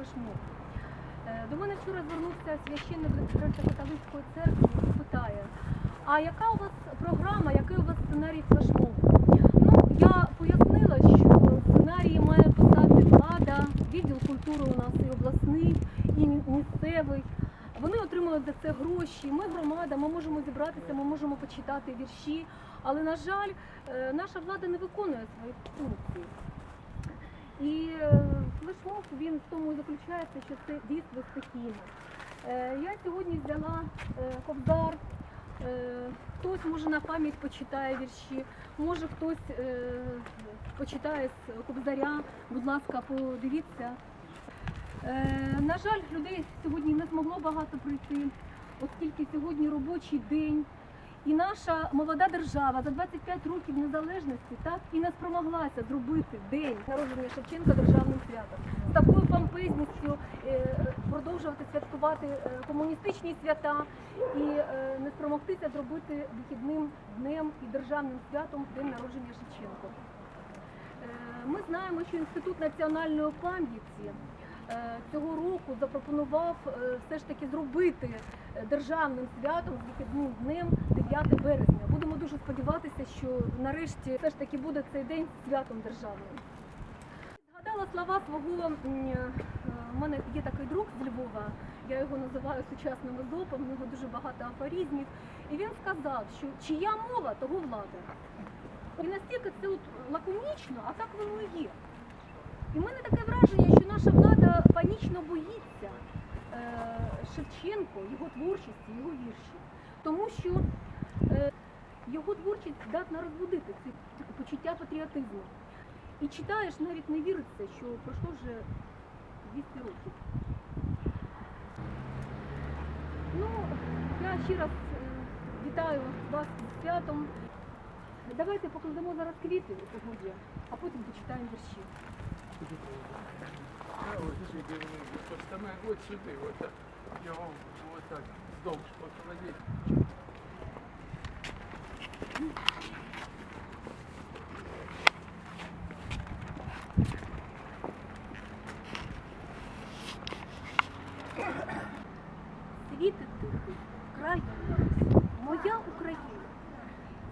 флешмоб. До мене вчора звернувся священник Греко-католицької церкви і питає, а яка у вас програма, який у вас сценарій флешмобу? Ну, я пояснила, що сценарії має писати влада, відділ культури у нас і обласний, і місцевий. Вони отримали за це гроші. Ми громада, ми можемо зібратися, ми можемо почитати вірші. Але, на жаль, е, наша влада не виконує свої функції. І е, флешмоб він в тому і заключається, що це дійство стихійне. Е, Я сьогодні взяла е, кобзар. Е, Хтось може на пам'ять почитає вірші, може хтось почитає з кобзаря. Будь ласка, подивіться. На жаль, людей сьогодні не змогло багато прийти, оскільки сьогодні робочий день. І наша молода держава за 25 років незалежності так і не спромоглася зробити день народження Шевченка державним святом. З такою помпезністю е, продовжувати святкувати е, комуністичні свята і е, не спромогтися зробити вихідним днем і державним святом день народження Шевченка. Ми знаємо, що Інститут національної пам'яті цього року запропонував е, все ж таки зробити е, державним святом з вихідним днем 9 березня. Будемо дуже сподіватися, що нарешті все ж таки буде цей день святом державним. Згадала слова свого е, у мене є такий друг з Львова, я його називаю сучасним езопом, в нього дуже багато афоризмів. І він сказав, що чия мова, того влада. І настільки це от лаконічно, а так воно і є. І в мене таке враження, що наша влада панічно боїться е, Шевченко, його творчості, його вірші. Тому що е, його творчість здатна розбудити ці почуття патріотизму. І читаєш, навіть не віриться, що пройшло вже 200 років. Ну, я ще раз е, вітаю вас з святом. Давайте покладемо зараз квіти у погоді, а потім почитаємо вірші. А от сюди постаме, от сюди, от так. Його отак вздовж покладіть. Світи тихий, краю нас, моя Україна.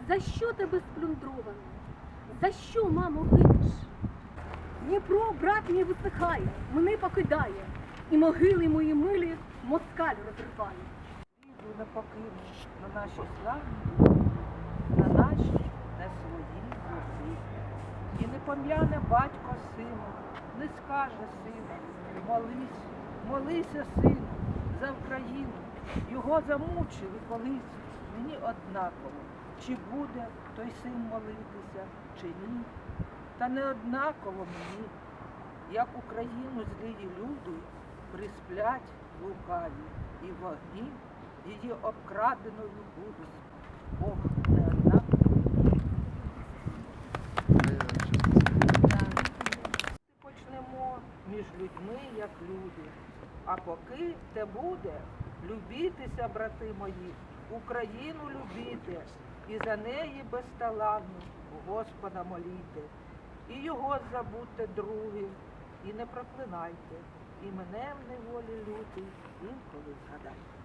За що тебе сплюндровано? За що, мамо, гинеш? Дніпро, брат мій висихає, мене покидає, і могили мої милі москаль розриває. Іду не покину на наші славні, на наші не свої землі. І не пом'яне батько сину, не скаже сину, молись, молися, сину, за Україну. Його замучили колись, мені однаково, чи буде той син молитися, чи ні. Та не однаково мені, як Україну злії люди присплять лукаві і вогні її обкраденою будуть. Бог не однаково. Почнемо між людьми, як люди. А поки те буде, любітеся, брати мої, Україну любіте, і за неї безталанну Господа моліте. І його забудьте другим, і не проклинайте, і мене в неволі лютий, інколи згадайте.